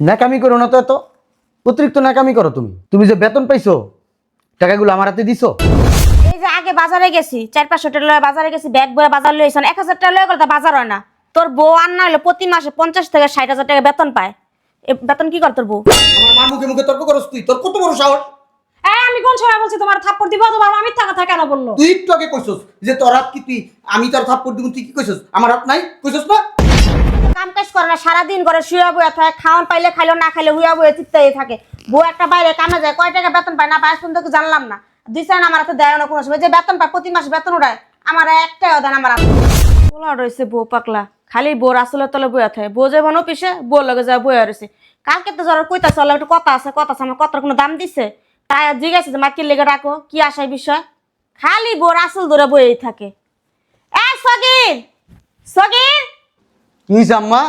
ন্যাকামি করো না তো এত। অতিরিক্ত ন্যাকামি করো তুমি। তুমি যে বেতন পাইছো টাকাগুলো আমার হাতে দিছো। এই যে আগে বাজারে গেছি চার পাঁচশো টাকা লয়ে বাজারে গেছি ব্যাগ বয়ে বাজার লইছেন এক হাজার টাকা লয়ে গেলে তো বাজার হয় না। তোর বউ আর না হলে প্রতি মাসে পঞ্চাশ থেকে ষাট হাজার টাকা বেতন পায়। এ বেতন কি কর তোর বউ? আমার মা মুখে মুখে তর্ক করস তুই। তোর কত বড় সাহস? এই আমি কোন সময় বলছি তোমার থাপ্পড় দিব তোমার মামির থাকা থাকা না বলল? তুই একটু আগে কইছস যে তোর হাত কি তুই আমি তোর থাপ্পড় দিব তুই কি কইছস? আমার হাত নাই? কইছস না? কাম কাজ করে না, সারাদিন করে শুয়ে বয়ে থাকে, খাওয়ান পাইলে খাইলো, না খাইলে হুয়া বয়ে চিত্তাই থাকে। বউ একটা বাইরে কামে যায়, কয় টাকা বেতন পায় না পায় শুনতে তো জানলাম না। দুই চার আমার হাতে দেয় না কোনো সময়, যে বেতন পায় প্রতি মাসে বেতন উঠায় আমার একটাই দেন আমার হাতে। বলা রয়েছে বউ পাকলা খালি বউ আসলে তলে বইয়া থাকে। বউ যে মনে পিছে বউ লগে যায় বইয়া রয়েছে কালকে তো জ্বর কইতা চলে একটু কথা আছে কথা আছে, আমার কথার কোনো দাম দিছে? তাই জিজ্ঞাসা যে মাকির লেগে রাখো কি আসার বিষয়? খালি বউ আসল ধরে বইয়েই থাকে। এ সগির সগির কি হইছে আম্মা?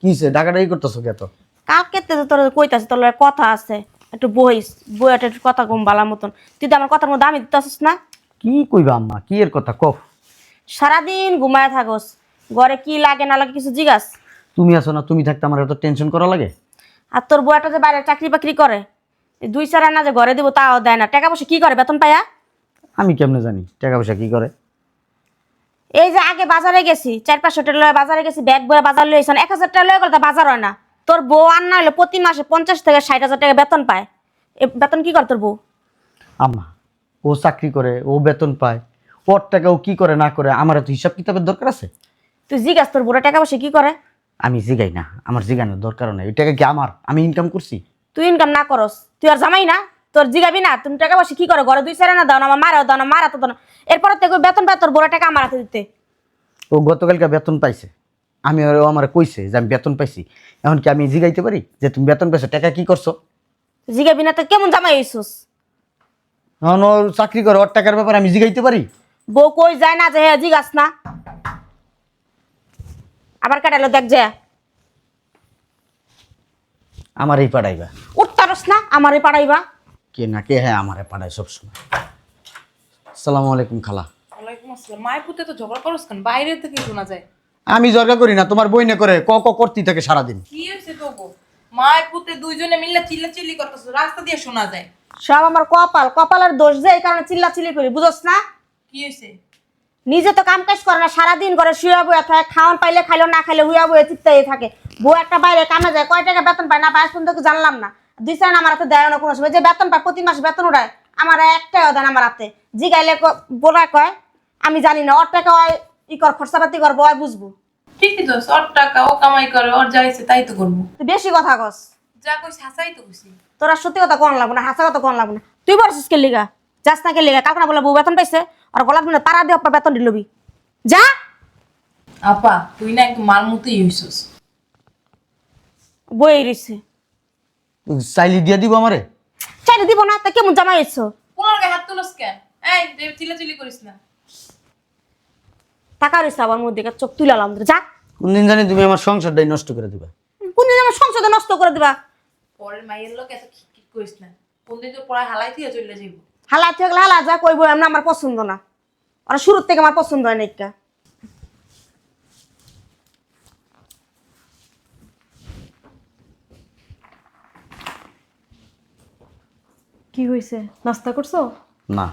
কি হইছে? ডাকাডাকি করতেছো কে তো? কালকে তো তোর কইতাছে তোর লগে কথা আছে। একটু বইস বইয়াটা একটু কথা কম বালা মতন। তুই তো আমার কথার মধ্যে দামি দিতেছিস না? কি কইবা আম্মা? কি এর কথা? কফ সারাদিন ঘুমায় থাকস। ঘরে কি লাগে না লাগে কিছু জিজ্ঞাস তুমি আছো না তুমি থাকতে আমার এত টেনশন করা লাগে? আর তোর বইয়াটা যে বাইরে চাকরি বাকরি করে দুই চার না যে ঘরে দিব তাও দেয় না। টাকা পয়সা কি করে বেতন পায়া? আমি কেমনে জানি টাকা পয়সা কি করে? এই যে আগে বাজারে গেছি চার পাঁচশো টাকা লয়ে বাজারে গেছি ব্যাগ বয়ে বাজার লইছেন এক হাজার টাকা লয়ে গেলে তো বাজার হয় না। তোর বউ আর না হলে প্রতি মাসে পঞ্চাশ থেকে ষাট হাজার টাকা বেতন পায়। এ বেতন কি করে তোর বউ? আম্মা ও চাকরি করে ও বেতন পায়। ওর টাকা ও কি করে না করে আমার এত হিসাব কিতাবের দরকার আছে। তুই জিজ্ঞাস তোর বুড়ো টাকা পয়সা কি করে? আমি জিগাই না আমার জিগানোর দরকার নেই। ওই টাকা কি আমার? আমি ইনকাম করছি? তুই ইনকাম না করস তুই আর জামাই না? তোর জিগাবি না তুমি টাকা পয়সা কি করো? ঘরে দুই চার না দাও না আমার মারাও দাও না মারা তো দাও না। এরপর থেকে বেতন পায় তোর বড় টাকা আমার হাতে দিতে। ও গতকালকে বেতন পাইছে। আমি ও আমার কইছে যে আমি বেতন পাইছি। এখন কি আমি জিগাইতে পারি যে তুমি বেতন পাইছো টাকা কি করছ? জিগাবি না তো কেমন জামাই হইছস? এখন ওর চাকরি করে ওর টাকার ব্যাপারে আমি জিগাইতে পারি? বউ কই যায় না যে হ্যাঁ জিগাস না। আবার কাটালো দেখ যে। আমার আমারই পাঠাইবা উঠতারস না আমারই পাড়াইবা। কে না কে হ্যাঁ আমারে পাঠায় সবসময়। আসসালামু আলাইকুম খালা। ওয়ালাইকুম আসসালাম। মায়ের পুতে তো ঝগড়া করস কেন? বাইরে থেকে শোনা যায়। আমি জর্গা করি না তোমার বই না করে ক ক করতেই থাকে সারাদিন। কি হয়েছে তোগো? মায়ের পুতে দুইজনে মিললে চিল্লা চিল্লি করতেছ রাস্তা দিয়ে শোনা যায়। সব আমার কপাল কপালের দোষ যে এই কারণে চিল্লা চিল্লি করি বুঝস না? কি হয়েছে? নিজে তো কাম কাজ করে না সারাদিন করে শুয়ে বয়ে থাকে খাওয়ান পাইলে খাইলো না খাইলে হুয়া বয়ে চিত্তাই থাকে। বউ একটা বাইরে কামে যায় কয় টাকা বেতন পায় না পায় শুনতে তো জানলাম না। দুই চার আমার হাতে দেয় না কোনো সময়। যে বেতন পায় প্রতি মাসে বেতন উঠায় আমার একটাই দেন আমার হাতে। জিগাইলে বোরা কয় আমি জানি না ওর টাকা ওই ই কর খরচাপাতি করব ওই বুঝব। ঠিকই তো ওর টাকা ও কামাই করে ওর যা ইচ্ছে তাই তো করব। বেশি কথা কস। যা কইছি হাসাই তো কইছি। তোরা সত্যি কথা কোন লাগবো না হাসা কথা কোন লাগবো না। তুই বলছিস কে লিগা? যাস না কে লিগা? কালকে না বলে বউ বেতন পাইছে আর গলার দিনে তারা দিয়ে অপ্পা বেতন দিলবি। যা। আপা তুই না একদম মার মতোই হইছস। বই রইছে। চাইলি দিয়া দিব আমারে? চাইলে দিব না তা কেমন জামাই এসছো পুনর গায়ে হাত তুলস কেন এই যে চিল্লা চিল্লি করিস না। টাকা রয়েছে আবার মধ্যে চোখ তুলালাম যা। কোনদিন জানি তুমি আমার সংসারটাই নষ্ট করে দিবা। কোনদিন আমার সংসদে নষ্ট করে দিবা? পরের মাইয়ের লোক এত খিট করিস না। কোনদিন তো পড়ায় হালাই দিয়ে চলে যাইব। হালা থেকে হালা যা কইবো এমন আমার পছন্দ না। আর শুরুর থেকে আমার পছন্দ হয় না একটা কি হয়েছে নাস্তা করছ? না।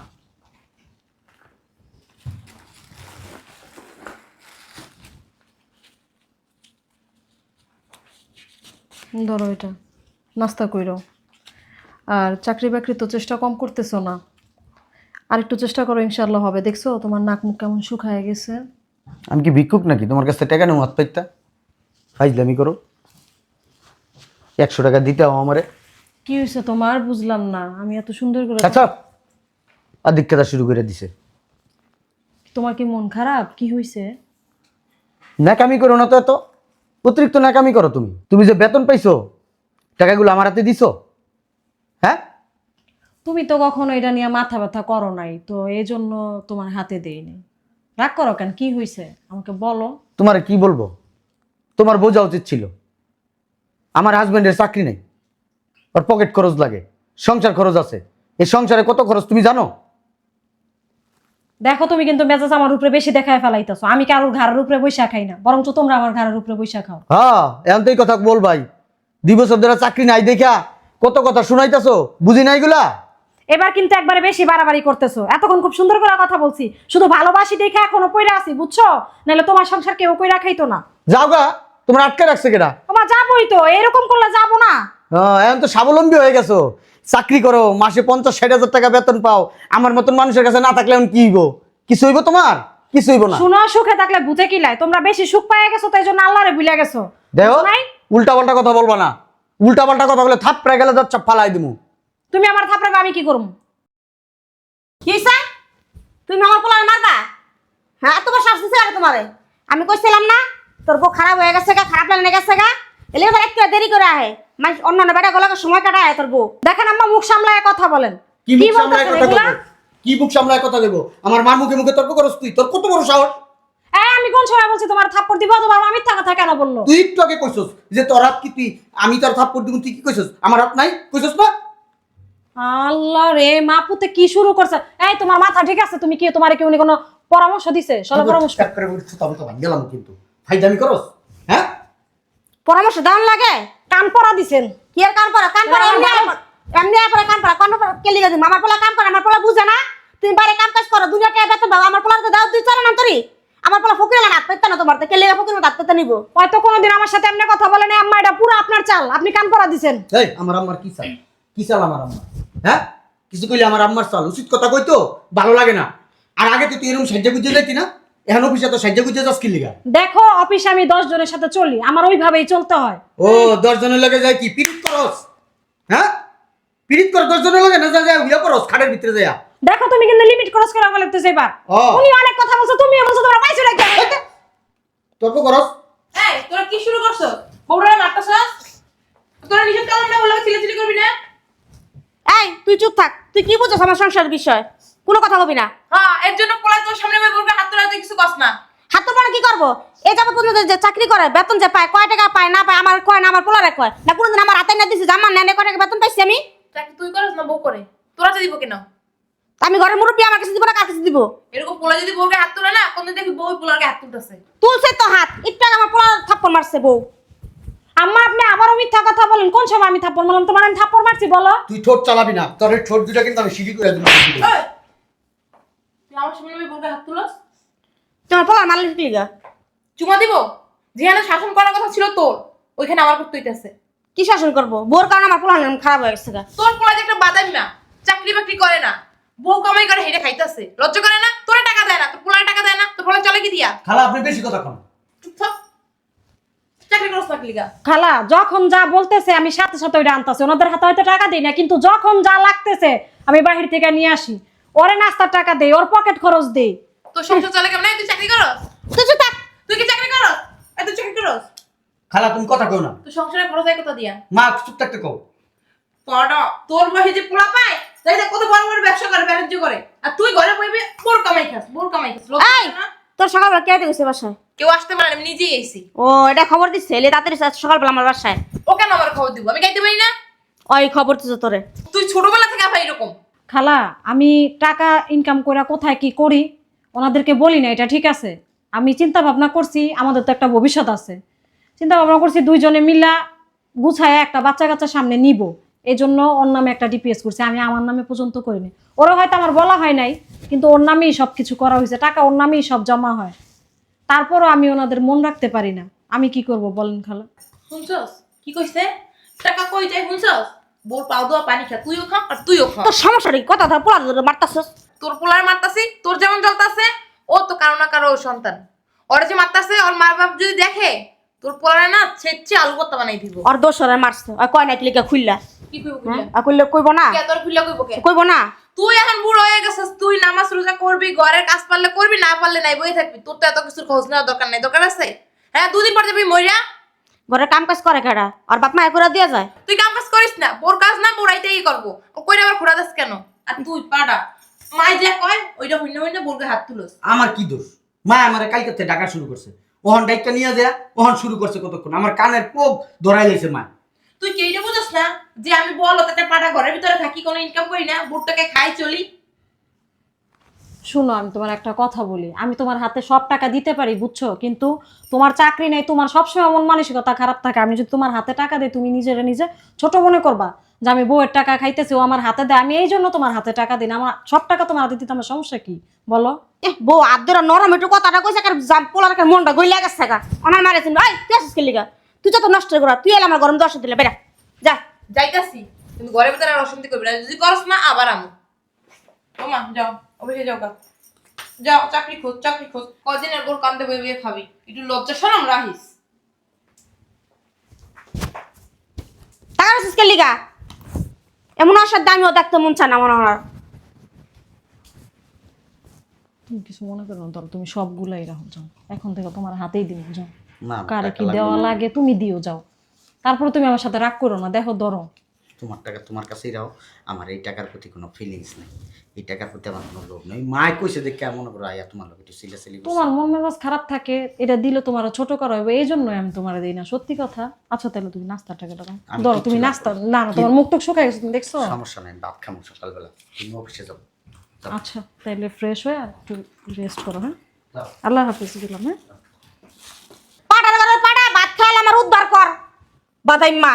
ধরো এটা। নাস্তা কইরো। আর চাকরি বাকরি তো চেষ্টা কম করতেছো না। আর একটু চেষ্টা করো ইনশাল্লাহ হবে। দেখছ তোমার নাক মুখ কেমন শুকায় গেছে। আমি কি ভিক্ষুক নাকি? তোমার কাছ টাকা নেব হাত পাইতা ফাইজলামি করো। একশো টাকা দিতে আমারে। কি হয়েছে তোমার বুঝলাম না আমি এত সুন্দর করে আচ্ছা আধিক্যতা শুরু করে দিছে। তোমার কি মন খারাপ? কি হয়েছে ন্যাকামি করো না তো এত। অতিরিক্ত ন্যাকামি করো তুমি। তুমি যে বেতন পাইছো টাকাগুলো আমার হাতে দিছো। হ্যাঁ? তুমি তো কখনো এটা নিয়ে মাথা ব্যথা করো নাই তো এই জন্য তোমার হাতে দেইনি। রাগ করো কেন? কি হয়েছে আমাকে বলো। তোমার কি বলব? তোমার বোঝা উচিত ছিল। আমার হাজবেন্ডের চাকরি নেই। ওর পকেট খরচ লাগে সংসার খরচ আছে। এই সংসারে কত খরচ তুমি জানো? দেখো তুমি কিন্তু মেজাজ আমার উপরে বেশি দেখায় ফেলাইতেছো। আমি কারোর ঘরের উপরে বৈশা খাই না? বরঞ্চ তোমরা আমার ঘরের উপরে বৈশা খাও। হ্যাঁ এখন তো এই কথা বল ভাই। দুই বছর ধরে চাকরি নাই দেখা কত কথা শুনাইতেছো? বুঝি নাই গুলা এবার কিন্তু একবারে বেশি বাড়াবাড়ি করতেছো। এতক্ষণ খুব সুন্দর করে কথা বলছি। শুধু ভালোবাসি দেখে এখনও পইরা আছি বুঝছ? নাহলে তোমার সংসার কেউ কইরা খাইতো না। যাও গা তোমার আটকে রাখছে কেটা তোমার যাবোই তো এরকম করলে যাব না। এখন তো স্বাবলম্বী হয়ে গেছো। চাকরি করো মাসে পঞ্চাশ ষাট হাজার টাকা বেতন পাও। আমার মতন মানুষের কাছে না থাকলে এখন কি হইব? কিছু হইব তোমার? কিছু হইব না। শুনো সুখে থাকলে বুঝে কি লাই? তোমরা বেশি সুখ পাইয়া গেছো তাই জন্য আল্লাহরে ভুলে গেছো। নাই? উল্টা পাল্টা কথা বলবা না। উল্টা পাল্টা কথা বলে থাপ প্রায় গেলে যাচ্ছ ফালাই দিমু। তুমি আমার থাপড়াবে আমি কি করব? কি? তুমি আমার পোলার মারবা? হ্যাঁ এত বড় শাস্তি ছিল তোমারে? আমি কইছিলাম না তোর বউ খারাপ হয়ে গেছে গা খারাপ লাগে গেছে গা। এলে একটু দেরি করে আহে। মানে অন্য অন্য বেটা গুলোকে সময় কাটায় তোর বউ। দেখেন আম্মা মুখ সামলায় কথা বলেন। কি মুখ সামলায় কথা? বলব? কি মুখ সামলায় কথা দেবো? আমার মার মুখে মুখে তর্ক করস তুই? তোর কত বড় সাহস? এই আমি কোন সময় বলছি তোমার থাপ্পড় দিব তোমার আমি কথা কেন বলল? তুই একটু আগে কইছস যে তোর হাত কি তুই আমি তোর থাপ্পড় দিব তুই কি কইছস? আমার হাত নাই? কইছস না? আল্লাহ রে মা পুতে কি শুরু করছে? এই তোমার মাথা ঠিক আছে? তুমি কি তোমার কি উনি কোনো পরামর্শ দিছে? সলো পরামর্শ। করে তবে তো কিন্তু। ফাইদামি করস? হ্যাঁ? পরামর্শ দাম লাগে? কান পরা দিছেন। কি আর কাম করা কাম করা না, এমনি এমনি পরে কাম করা কোন কেলি গেছি আমার পোলা কাম করে আমার পোলা বুঝে না। তুমি বাইরে কাম কাজ করো দুনিয়া টাকা বেতন পাবো। আমার পোলা তো দাও তুই চলে না তোরি। আমার পোলা ফকির না পেতে না তোমার। তো কেলি ফকির হাত পেতে নিবো। হয়তো কোনোদিন আমার সাথে এমনি কথা বলেন আম্মা এটা পুরো আপনার চাল। আপনি কান পরা দিছেন। এই আমার আম্মার কি চাল? কি চাল আমার আম্মা হ্যাঁ? কিছু কইলে আমার আম্মার চাল। উচিত কথা কইতো ভালো লাগে না। আর আগে তো তুই এরকম সাজ্জা গুজে যাইতি না? এখন অফিসে তো সাজ্জা গুজে যাস কি লিগা? দেখো অফিসে আমি দশ জনের সাথে চলি আমার ওইভাবেই চলতে হয়। ও দশ জনের লগে যায় কি? পিরিত করস? হ্যাঁ? পিরিত কর দশ জনের লগে না যা যায় করস খাটের ভিতরে যায় দেখো তুমি কিন্তু লিমিট ক্রস করে ফেলে তো এবার ও। উনি অনেক কথা বলছো তুমিও বলছো তোমরা পাইছো নাকি তর্ক করস? এই তোরা কি শুরু করছ? বউরা মারতাছস? তোরা নিজে কেমন না বললে চিল্লাচিল্লি করবি না? এই তুই চুপ থাক। তুই কি বুঝছ আমার সংসারের বিষয়? কোনো কথা কবি না। হ্যাঁ এর জন্য পোলা তোর সামনে বই বউকে হাত তোলাতে কিছু কস না। হাত তো পরে কি করব? এই যাবত পর্যন্ত যে চাকরি করে বেতন যে পায় কয় টাকা পায় না পায় আমার কয় না আমার পোলারে কয়। না কোনোদিন আমার হাতে না দিছি আমার নেনে কয় টাকা বেতন পাইছি আমি? চাকরি তুই করস না বউ করে? তোরা তো দিব কেন? আমি ঘরের মুরব্বী আমার কাছে দিব না কার কাছে দিব? এরকম পোলা যদি বউকে হাত তোলে না কোনদিন দেখবি বউ পোলাকে হাত তুলতেছে। তুলছে তো হাত একটু আমার পোলা থাপ্পড় মারছে বউ। আম্মা আপনি আবারও মিথ্যা কথা বলেন কোন সময় আমি থাপ্পড় মারলাম? তোমার আমি থাপ্পড় মারছি বলো। তুই ঠোঁট চালাবি না তোর ঠোঁট দুটা কিন্তু আমি সিঁড়ি করে দেবো আমার সামনে বই বউকে হাত তুলস? তোমার মারলে চুমা দিব? যেখানে শাসন করার কথা ছিল তোর ওইখানে আমার করতে হইতেছে। কি শাসন করব? বোর কারণে আমার পোলা খারাপ হয়ে গেছে গা। তোর পোলা যে একটা বাদামি না চাকরি বাকরি করে না বউ কামাই করে হেঁটে খাইতেছে। লজ্জা করে না? তোরে টাকা দেয় না তোর পোলার টাকা দেয় না? তোর পোলা চলে কি দিয়া? খালা আপনি বেশি কথা কন। চুপ থাক। চাকরি করস না কি খালা যখন যা বলতেছে আমি সাথে সাথে ওইটা আনতেছি। ওনাদের হাতে হয়তো টাকা দিই না কিন্তু যখন যা লাগতেছে আমি বাহির থেকে নিয়ে আসি। ওরে নাস্তার টাকা দেই ওর পকেট খরচ দে। তোর সংসার চলে কেমন? তুই চাকরি করস? তুই চুপ থাক। তুই কি চাকরি করস? এই, তুই চাকরি করস? খালা তুমি কথা কও না। তুই সংসারে খরচ হয় কত দিয়া। মা চুপ থাকতে কও। কটা তোর বয়সে যে পোলা পায় তাই দেখ কত বড় বড় ব্যবসা করে বাণিজ্য করে। আর তুই ঘরে বইবি বোর কামাই খাস বোর কামাই খাস। করে না? তোর সকালবেলা কে গেছে বাসায়? কেউ আসতে পারে আমি নিজেই এসি। ও এটা খবর দিচ্ছে এলে তাড়াতাড়ি সকালবেলা আমার বাসায়। ও কেন আমার খবর দিব। আমি গাইতে পারি না? ওই খবর দিচ্ছে তোরে। তুই ছোটবেলা থেকে আবার এরকম। খালা, আমি টাকা ইনকাম করে কোথায় কি করি? ওনাদেরকে বলি না, এটা ঠিক আছে। আমি চিন্তা ভাবনা করছি, আমাদের তো একটা ভবিষ্যৎ আছে। চিন্তা ভাবনা করছি দুইজনে মিলা গুছায় একটা বাচ্চা কাচ্চা সামনে নিব। এই জন্য ওর নামে একটা ডিপিএস করছি। আমি আমার নামে পর্যন্ত করিনি। ওরা হয়তো আমার বলা হয় নাই, কিন্তু ওর নামেই সব কিছু করা হয়েছে। টাকা ওর নামেই সব জমা হয়। তারপরও আমি ওনাদের মন রাখতে পারি না। আমি কি করব বলেন খালা? শুনছস? কি কইছে? টাকা কই যায় শুনছস? বোর পাও দেওয়া পানি খা তুইও খা আর তুইও খা। তোর সমস্যা নেই কথা ধর পোলা ধরে মারতাছস। তোর পোলার মারতাছি তোর যেমন জ্বলতাছে ও তো কারও না কারও সন্তান। ওর যে মারতাছে ওর মার বাপ যদি দেখে তোর পোলারে না ছেচ্ছে আলু বানাই দিব। ওর দোষ ওরে মারছে। ওই কয় নাই লিখে খুললা কি কইব হ্যাঁ? আর কইলে কইব না? কে তোর খুললা কইব কে? কইব না? তুই এখন বুড়ো হয়ে গেছিস তুই নামাজ রোজা করবি ঘরের কাজ পারলে করবি না পারলে নাই বই থাকবি। তোর তো এত কিছুর খোঁজ নেওয়ার দরকার নাই দরকার আছে? হ্যাঁ দুদিন পর যাবি মইরা। ঘরে কাম কাজ করে কেডা? আর বাপ মা করে দিয়া যায়? তুই কাম কাজ করিস না বোর কাজ না বোরাইতেই করব? ও কইরা আবার ঘোরা দাস কেন? আর তুই পাড়া। মাই যা কয় ওইটা হইনা হইনা বোরকে হাত তুলস। আমার কি দোষ? মা আমার কালকে থেকে ডাকা শুরু করছে। ওহন ডাইকটা নিয়ে যায় ওহন শুরু করছে কতক্ষণ? আমার কানের পোক ধরাই লাইছে মা। তুই কি এইটা বুঝছ না? যে আমি বল তাতে পাড়া ঘরের ভিতরে থাকি কোনো ইনকাম করি না বোরটাকে খাই চলি। শুনো আমি তোমার একটা কথা বলি। আমি তোমার হাতে সব টাকা দিতে পারি বুঝছ? কিন্তু তোমার চাকরি নেই তোমার সবসময় মন মানসিকতা খারাপ থাকে। আমি যদি তোমার হাতে টাকা দিই তুমি নিজেরা নিজে ছোট মনে করবা যে আমি বউয়ের টাকা খাইতেছি ও আমার হাতে দেয়। আমি এই জন্য তোমার হাতে টাকা দিই আমার সব টাকা তোমার হাতে দিতে আমার সমস্যা কি? বলো। এ বউ আদরা নরম একটু কথাটা কইছে কার জাম পোলার কার মনটা গইলা গেছে থাকা আমার মারে চিন ভাই তুই আসিস কেলিগা? তুই যত নষ্ট করা তুই এলে আমার গরম দশ দিলে বেটা যা যাইতাছি। তুমি ঘরের ভিতরে আর অশান্তি করবে না। যদি করস না আবার আমু। ওমা যাও। অফিসে যাও গা। যাও চাকরি খোঁজ চাকরি খোঁজ। কদিনের পর কান্দে বই বইয়ে খাবি। একটু লজ্জা সরম রাখিস। টাকা আসিস কেলিগা এমন আসার দামিও দেখতে মন চায় না মনে হয়। তুমি কিছু মনে করো না ধরো তুমি সবগুলাই রাখো যাও। এখন থেকে তোমার হাতেই দিও যাও। না কারে কি দেওয়া লাগে তুমি দিও যাও। তারপরে তুমি আমার সাথে রাগ করো না দেখো ধরো। তোমার টাকা তোমার কাছেই রাখো আমার এই টাকার প্রতি কোনো ফিলিংস নেই। এই টাকার প্রতি আমার কোনো লোভ নেই। মায় কইছে দেখে মনে করো আয়া তোমার লোক একটু সিলে সিলি তোমার মন মেজাজ খারাপ থাকে এটা দিলে তোমার ছোট করা হবে এই জন্যই আমি তোমার দিই না। সত্যি কথা? আচ্ছা তাহলে তুমি নাস্তার টাকাটা দাও। ধরো তুমি নাস্তা না। না তোমার মুখ টুক শুকাই গেছে তুমি দেখছ? সমস্যা নেই ভাত খামো সকালবেলা। তুমি অফিসে যাও। আচ্ছা তাহলে ফ্রেশ হয়ে আর একটু রেস্ট করো হ্যাঁ? আল্লাহ হাফিজ দিলাম হ্যাঁ? ঘরে পাটা ভাত খাইলে আমার উদ্ধার কর। বাদাইম্মা।